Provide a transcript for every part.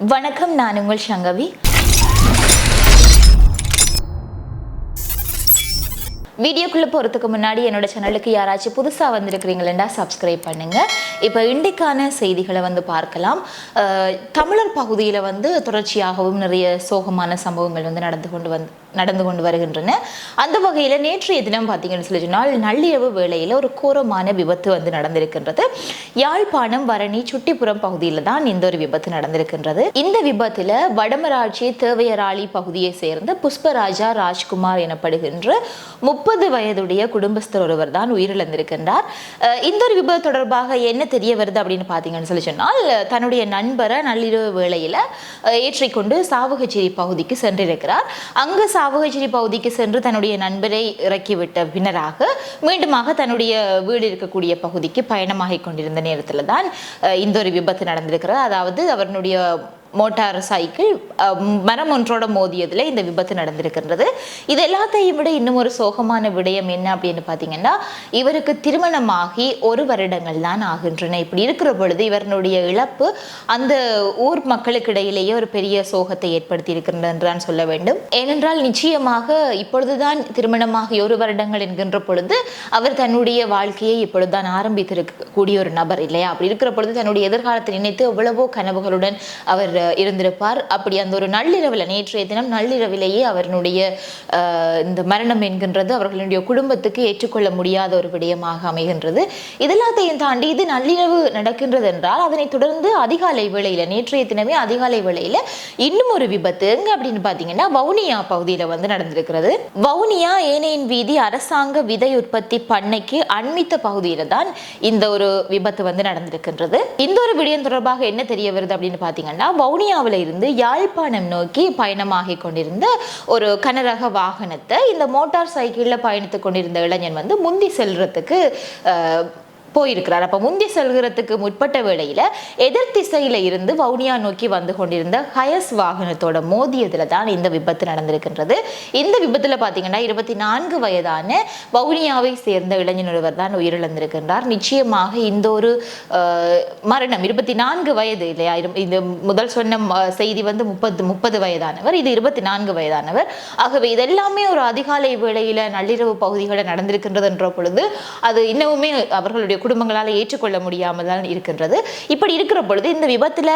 வணக்கம் நான் உங்கள் சங்கவி. வீடியோக்குள்ளே போகிறதுக்கு முன்னாடி என்னோட சேனலுக்கு யாராச்சும் புதுசாக வந்திருக்கிறீங்களா சப்ஸ்கிரைப் பண்ணுங்க. இப்போ இன்றைக்கான செய்திகளை வந்து பார்க்கலாம். தமிழர் பகுதியில் வந்து தொடர்ச்சியாகவும் நிறைய சோகமான சம்பவங்கள் வந்து நடந்து கொண்டு வந்து நடந்து கொண்டு வருகின்றன. அந்த வகையில் நேற்றைய தினம் பார்த்தீங்கன்னு சொல்லி சொன்னால் நள்ளிரவு வேளையில் ஒரு கோரமான விபத்து வந்து நடந்திருக்கின்றது. யாழ்ப்பாணம் வரணி சுட்டிப்புறம் பகுதியில் தான் இந்த ஒரு விபத்து நடந்திருக்கின்றது. இந்த விபத்தில் வடமராட்சி தேவையராளி பகுதியை சேர்ந்த புஷ்பராஜா ராஜ்குமார் எனப்படுகின்ற முப்பது வயதுடைய குடும்பஸ்தர் ஒருவர் தான் உயிரிழந்திருக்கின்றார். அஹ் இந்த ஒரு விபத்து தொடர்பாக என்ன தெரிய வருது அப்படின்னு பார்த்தீங்கன்னு சொல்லி சொன்னால் தன்னுடைய நண்பரை நள்ளிரவு வேளையில் ஏற்றிக்கொண்டு சாவகச்சேரி பகுதிக்கு சென்றிருக்கிறார். அங்கு சாவகச்சேரி பகுதிக்கு சென்று தன்னுடைய நண்பரை இறக்கிவிட்ட பின்னராக மீண்டுமாக தன்னுடைய வீடு இருக்கக்கூடிய பகுதிக்கு பயணமாகிக் கொண்டிருந்த நேரத்தில் தான் இந்த ஒரு விபத்து நடந்திருக்கிறது. அதாவது அவருடைய மோட்டார் சைக்கிள் மரம் ஒன்றோட மோதியதில் இந்த விபத்து நடந்திருக்கின்றது. இது எல்லாத்தையும் விட இன்னும் ஒரு சோகமான விடயம் என்ன அப்படின்னு பார்த்தீங்கன்னா இவருக்கு திருமணமாகி ஒரு வருடங்கள் தான் ஆகின்றன. இப்படி இருக்கிற பொழுது இவருடைய இழப்பு அந்த ஊர் மக்களுக்கு இடையிலேயே ஒரு பெரிய சோகத்தை ஏற்படுத்தி இருக்கின்றது என்று தான் சொல்ல வேண்டும். ஏனென்றால் நிச்சயமாக இப்பொழுதுதான் திருமணமாகி ஒரு வருடங்கள் என்கின்ற பொழுது அவர் தன்னுடைய வாழ்க்கையை இப்பொழுதுதான் ஆரம்பித்திருக்கக்கூடிய ஒரு நபர் இல்லையா? அப்படி இருக்கிற பொழுது தன்னுடைய எதிர்காலத்தை நினைத்து எவ்வளவோ கனவுகளுடன் அவர் இருந்திருப்பார். அப்படி அந்த ஒரு நள்ளிரவில் நேற்றைய தினம் நள்ளிரவிலேயே அவருடைய இந்த மரணம் என்கின்றது அவர்களுடைய குடும்பத்துக்கு ஏற்றுக்கொள்ள முடியாத ஒரு விடயமாக அமைகின்றது. இதெல்லாத்தையும் தாண்டி இது நள்ளிரவு நடக்கின்றது என்றால் அதனை தொடர்ந்து அதிகாலை வேளையில் நேற்றைய தினமே அதிகாலை வேளையில் இன்னும் ஒரு விபத்து. எங்க அப்படின்னு பார்த்தீங்கன்னா வவுனியா பகுதியில் வந்து நடந்திருக்கிறது. வவுனியா ஏனையின் வீதி அரசாங்க விதை உற்பத்தி பண்ணைக்கு அண்மித்த பகுதியில் தான் இந்த ஒரு விபத்து வந்து நடந்திருக்கின்றது. இந்த ஒரு விடயம் தொடர்பாக என்ன தெரிய வருது அப்படின்னு பார்த்தீங்கன்னா வவுனியாவில் இருந்து யாழ்ப்பாணம் நோக்கி பயணமாகி கொண்டிருந்த ஒரு கனரக வாகனத்தை இந்த மோட்டார் சைக்கிளில் பயணித்து கொண்டிருந்த இளைஞன் வந்து முந்தி செல்றதுக்கு போயிருக்கிறார். அப்போ முந்தி செல்கிறதுக்கு முற்பட்ட வேளையில் எதிர் திசையில் இருந்து வவுனியா நோக்கி வந்து கொண்டிருந்த ஹயஸ் வாகனத்தோட மோதியதில் தான் இந்த விபத்து நடந்திருக்கின்றது. இந்த விபத்தில் பார்த்தீங்கன்னா இருபத்தி நான்கு வயதான வவுனியாவை சேர்ந்த இளைஞர் ஒருவர் தான் உயிரிழந்திருக்கின்றார். நிச்சயமாக இந்த ஒரு மரணம் இருபத்தி நான்கு வயது இல்லையா? இரு- இந்த முதல் சொன்ன செய்தி வந்து முப்பது முப்பது வயதானவர். இது இருபத்தி நான்கு வயதானவர். ஆகவே இதெல்லாமே ஒரு அதிகாலை வேளையில் நள்ளிரவு பகுதிகளில் நடந்திருக்கின்றதுன்ற பொழுது அது இன்னமுமே அவர்களுடைய குடும்பங்களால் ஏற்றுக்கொள்ள முடியாமல் தான் இருக்கின்றது. இப்படி இருக்கிற பொழுது இந்த விபத்தில்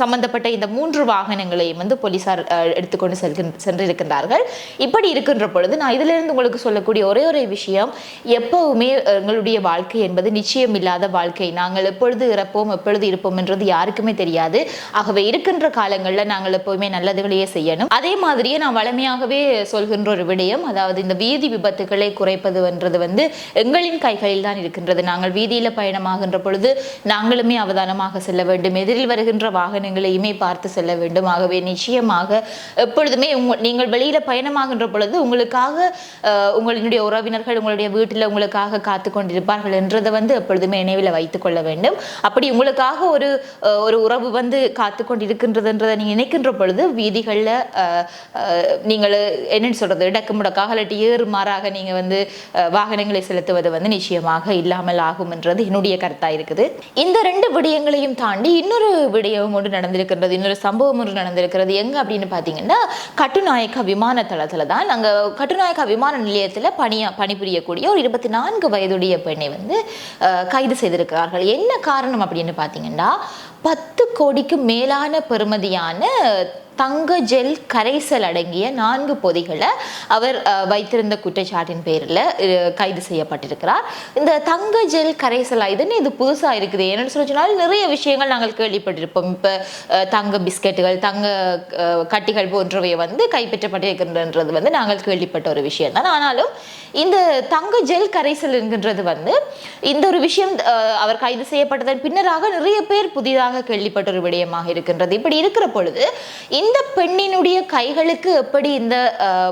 சம்பந்தப்பட்ட இந்த மூன்று வாகனங்களையும் வந்து போலீசார் எடுத்துக்கொண்டு செல்கின்ற சென்றிருக்கின்றார்கள். இப்படி இருக்கின்ற பொழுது நான் இதிலிருந்து உங்களுக்கு சொல்லக்கூடிய ஒரே ஒரு விஷயம் எப்பவுமே எங்களுடைய வாழ்க்கை என்பது நிச்சயம் இல்லாத வாழ்க்கை. நாங்கள் எப்பொழுது இறப்போம் எப்பொழுது இருப்போம் என்றது யாருக்குமே தெரியாது. ஆகவே இருக்கின்ற காலங்களில் நாங்கள் எப்பவுமே நல்லதுகளையே செய்யணும். அதே மாதிரியே நான் வளமையாகவே சொல்கின்ற ஒரு விடயம் அதாவது இந்த வீதி விபத்துக்களை குறைப்பதுன்றது வந்து எங்களின் கைகளில் தான் இருக்கின்றது. நாங்கள் வீதியில் பயணமாகின்ற பொழுது நாங்களுமே அவதானமாக செல்ல வேண்டும். எதிரில் வருகின்ற வாகனங்களையுமே பார்த்து செல்ல வேண்டும். ஆகவே நிச்சயமாக எப்பொழுதுமே உங்க நீங்கள் வெளியில் பயணமாகின்ற பொழுது உங்களுக்காக உங்களுடைய உறவினர்கள் உங்களுடைய வீட்டில் உங்களுக்காக காத்து கொண்டிருப்பார்கள் என்றதை வந்து எப்பொழுதுமே நினைவில் வைத்துக் கொள்ள வேண்டும். அப்படி உங்களுக்காக ஒரு ஒரு உறவு வந்து காத்து கொண்டிருக்கின்றதுன்றதை நீங்கள் நினைக்கின்ற பொழுது வீதிகளில் நீங்கள் என்னென்னு சொல்கிறது இடக்கு முடக்காக இல்லாட்டி ஏறு மாறாக நீங்கள் வந்து வாகனங்களை செலுத்துவது வந்து நிச்சயமாக இல்லாமல் ஆகும் என்றது என்னுடைய கருத்தாக இருக்குது. இந்த ரெண்டு விடயங்களையும் தாண்டி இன்னொரு விடயம் ஒன்று நடந்திருக்கின்றது இன்னொரு சம்பவம் ஒன்று நடந்திருக்கிறது. எங்க அப்படின்னு பார்த்தீங்கன்னா கட்டுநாயக்கா விமான தளத்துல தான் அங்க கட்டுநாயக்கா விமான நிலையத்துல பணியா பணிபுரியக்கூடிய ஒரு இருபத்தி நான்கு வயதுடைய பெண்ணை வந்து கைது செய்திருக்கிறார்கள். என்ன காரணம் அப்படின்னு பார்த்தீங்கன்னா பத்து கோடிக்கு மேலான பெறுமதியான தங்க ஜெல் கரைசல் அடங்கிய நான்கு பொதிகளை அவர் வைத்திருந்த குற்றச்சாட்டின் பேரில் கைது செய்யப்பட்டிருக்கிறார். இந்த தங்க ஜெல் கரைசல் இதுன்னு இது புதுசாக இருக்குது. என்னென்னு சொல்லி சொன்னால் நிறைய விஷயங்கள் நாங்கள் கேள்விப்பட்டிருப்போம். இப்போ தங்க பிஸ்கெட்டுகள் தங்க கட்டிகள் போன்றவை வந்து கைப்பற்றப்பட்டிருக்கின்றது வந்து நாங்கள் கேள்விப்பட்ட ஒரு விஷயம் தான் ஆனாலும் இந்த தங்க ஜெல் கரைசல் என்கின்றது வந்து இந்த ஒரு விஷயம் அவர் கைது செய்யப்பட்டதன் பின்னராக நிறைய பேர் புதிதாக கேள்விப்பட்ட ஒரு விடயமாக இருக்கின்றது. இப்படி இருக்கிற பொழுது இந்த பெண்ணினுடைய கைகளுக்கு எப்படி இந்த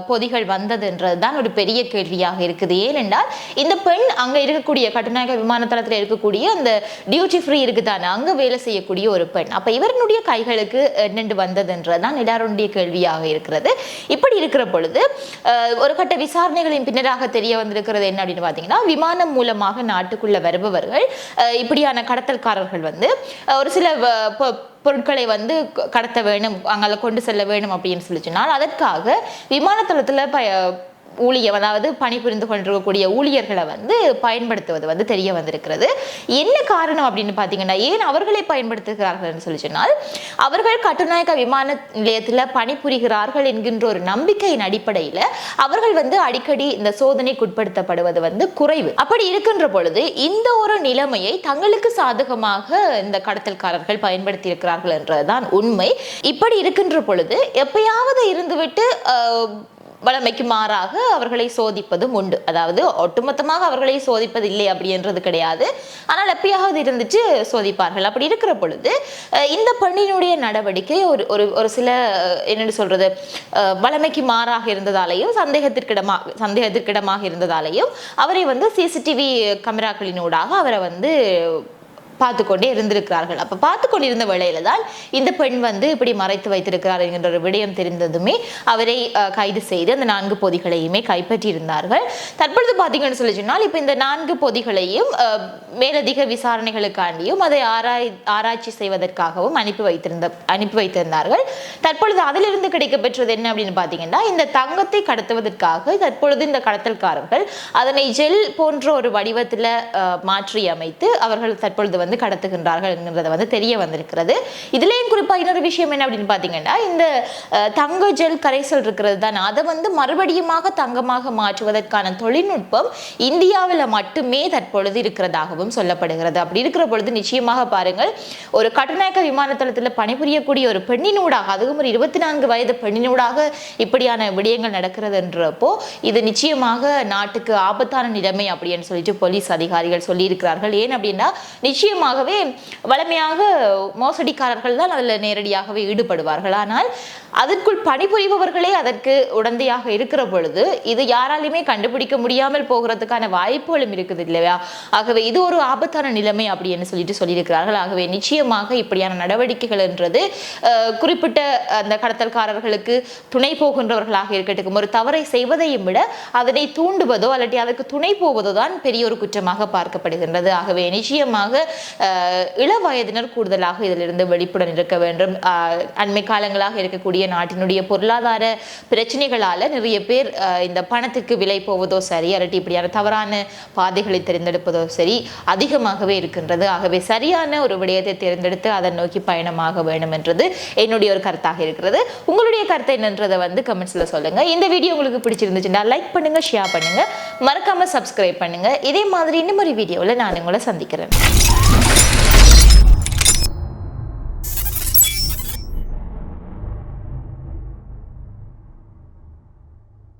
பொதிகள் வந்ததுன்றது தான் ஒரு பெரிய கேள்வியாக இருக்குது. ஏனென்றால் இந்த பெண் அங்கே இருக்கக்கூடிய கட்டுநாயக விமான இருக்கக்கூடிய அந்த டியூட்டி ஃப்ரீ இருக்குதானே அங்கே வேலை செய்யக்கூடிய ஒரு பெண். அப்போ இவருடைய கைகளுக்கு என்னென்று வந்ததுன்றது தான் எல்லாருடைய கேள்வியாக இருக்கிறது. இப்படி இருக்கிற பொழுது ஒரு கட்ட விசாரணைகளின் பின்னராக தெரிய வந்திருக்கிறது என்ன அப்படின்னு பார்த்தீங்கன்னா விமானம் மூலமாக நாட்டுக்குள்ள வருபவர்கள் இப்படியான கடத்தல்காரர்கள் வந்து ஒரு சில வ- பொருட்களை வந்து கடத்த வேணும் அங்கே கொண்டு செல்ல வேணும் அப்படின்னு சொல்லி சொன்னால் அதற்காக விமானத்தளத்தில் ப ஊழியர் அதாவது பணிபுரிந்து கொண்டிருக்கக்கூடிய ஊழியர்களை வந்து பயன்படுத்துவது வந்து தெரிய வந்திருக்கிறது. என்ன காரணம் அப்படின்னு பார்த்தீங்கன்னா ஏன் அவர்களை பயன்படுத்துகிறார்கள் சொல்லி சொன்னால் அவர்கள் கட்டுநாயக்க விமான நிலையத்தில் பணிபுரிகிறார்கள் என்கின்ற ஒரு நம்பிக்கையின் அடிப்படையில் அவர்கள் வந்து அடிக்கடி இந்த சோதனைக்கு உட்படுத்தப்படுவது வந்து குறைவு. அப்படி இருக்கின்ற பொழுது இந்த ஒரு நிலைமையை தங்களுக்கு சாதகமாக இந்த கடத்தல்காரர்கள் பயன்படுத்தி இருக்கிறார்கள் என்றதுதான் உண்மை. இப்படி இருக்கின்ற பொழுது எப்பயாவது இருந்துவிட்டு வளமைக்கு மாறாக அவர்களை சோதிப்பதும் உண்டு. அதாவது ஒட்டுமொத்தமாக அவர்களை சோதிப்பது இல்லை அப்படின்றது கிடையாது. ஆனால் எப்பயாவது இருந்துட்டு சோதிப்பார்கள். அப்படி இருக்கிற பொழுது இந்த பெண்ணினுடைய நடவடிக்கை ஒரு ஒரு ஒரு சில என்னென்னு சொல்றது வளமைக்கு மாறாக இருந்ததாலேயும் சந்தேகத்திற்கிடமாக சந்தேகத்திற்கிடமாக இருந்ததாலேயும் அவரை வந்து சிசிடிவி கேமராக்களினூடாக அவரை வந்து பார்த்து கொண்டே இருந்திருக்கிறார்கள். அப்ப பார்த்து கொண்டிருந்த வேளையில தான் இந்த பெண் வந்து இப்படி மறைத்து வைத்திருக்கிறார் என்கின்ற ஒரு விடயம் தெரிந்ததுமே அவரை கைது செய்து அந்த நான்கு பொதிகளையுமே கைப்பற்றி இருந்தார்கள் தற்பொழுது பார்த்தீங்கன்னு சொல்லி சொன்னால் இப்போ இந்த நான்கு பொதிகளையும் மேலதிக விசாரணைகளுக்காண்டியும் அதை ஆராய் ஆராய்ச்சி செய்வதற்காகவும் அனுப்பி வைத்திருந்த அனுப்பி வைத்திருந்தார்கள். தற்பொழுது அதிலிருந்து கிடைக்கப்பெற்றது என்ன அப்படின்னு பார்த்தீங்கன்னா இந்த தங்கத்தை கடத்துவதற்காக தற்பொழுது இந்த கடத்தல்காரர்கள் அதனை ஜெல் போன்ற ஒரு வடிவத்தில் மாற்றி அமைத்து அவர்கள் தற்பொழுது வந்து வந்து கடத்துகின்றார்கள் என்கிறத வந்து தெரிய வந்திருக்கிறது. இதுலேயும் குறிப்பாக இன்னொரு விஷயம் என்ன அப்படின்னு பார்த்தீங்கன்னா இந்த தங்க ஜெல் கரைசல் இருக்கிறது தான். அதை வந்து மறுபடியுமாக தங்கமாக மாற்றுவதற்கான தொழில்நுட்பம் இந்தியாவில் மட்டுமே தற்பொழுது இருக்கிறதாகவும் சொல்லப்படுகிறது. அப்படி இருக்கிற பொழுது நிச்சயமாக பாருங்கள் ஒரு கட்டுநாயக்க விமானத்தளத்தில் பணிபுரியக்கூடிய ஒரு பெண்ணினூடாக அதுவும் ஒரு இருபத்தி நான்கு வயது பெண்ணினூடாக இப்படியான விடயங்கள் நடக்கிறதுன்றப்போ இது நிச்சயமாக நாட்டுக்கு ஆபத்தான நிலைமை அப்படின்னு சொல்லிட்டு போலீஸ் அதிகாரிகள் சொல்லியிருக்கிறார்கள். ஏன் அப்படின்னா நிச்சயம் நிச்சயமாகவே வளமையாக மோசடிக்காரர்கள் தான் அதில் நேரடியாகவே ஈடுபடுவார்கள். ஆனால் அதற்குள் பணிபுரிபவர்களே அதற்கு உடந்தையாக இருக்கிற பொழுது இது யாராலையுமே கண்டுபிடிக்க முடியாமல் போகிறதுக்கான வாய்ப்புகளும் இருக்குது இல்லையா? ஆகவே இது ஒரு ஆபத்தான நிலைமை அப்படின்னு சொல்லிட்டு சொல்லியிருக்கிறார்கள். ஆகவே நிச்சயமாக இப்படியான நடவடிக்கைகள் என்றது குறிப்பிட்ட அந்த கடத்தல்காரர்களுக்கு துணை போகின்றவர்களாக இருக்கட்டும் ஒரு தவறை செய்வதையும் விட அதனை தூண்டுவதோ அல்லது அதற்கு துணை போவதோ தான் பெரிய ஒரு குற்றமாக பார்க்கப்படுகின்றது. ஆகவே நிச்சயமாக இள வயதினர் கூடுதலாக இதிலிருந்து வெளிப்புடன் இருக்க வேண்டும். அண்மை காலங்களாக இருக்கக்கூடிய நாட்டினுடைய பொருளாதார பிரச்சனைகளால நிறைய பேர் இந்த பணத்துக்கு விலை போவதோ சரி அல்லது இப்படியான தவறான பாதைகளை தேர்ந்தெடுப்பதோ சரி அதிகமாகவே இருக்கின்றது. ஆகவே சரியான ஒரு விடயத்தை தேர்ந்தெடுத்து அதன் நோக்கி பயணமாக வேண்டும் என்றது என்னுடைய ஒரு கருத்தாக இருக்கிறது. உங்களுடைய கருத்தை என்னன்றதை வந்து கமெண்ட்ஸில் சொல்லுங்கள் இந்த வீடியோ உங்களுக்கு பிடிச்சிருந்துச்சுன்னா லைக் பண்ணுங்கள் ஷேர் பண்ணுங்கள் மறக்காமல் சப்ஸ்கிரைப் பண்ணுங்க. இதே மாதிரி இன்னும் ஒரு வீடியோவில் நான் உங்களை சந்திக்கிறேன்.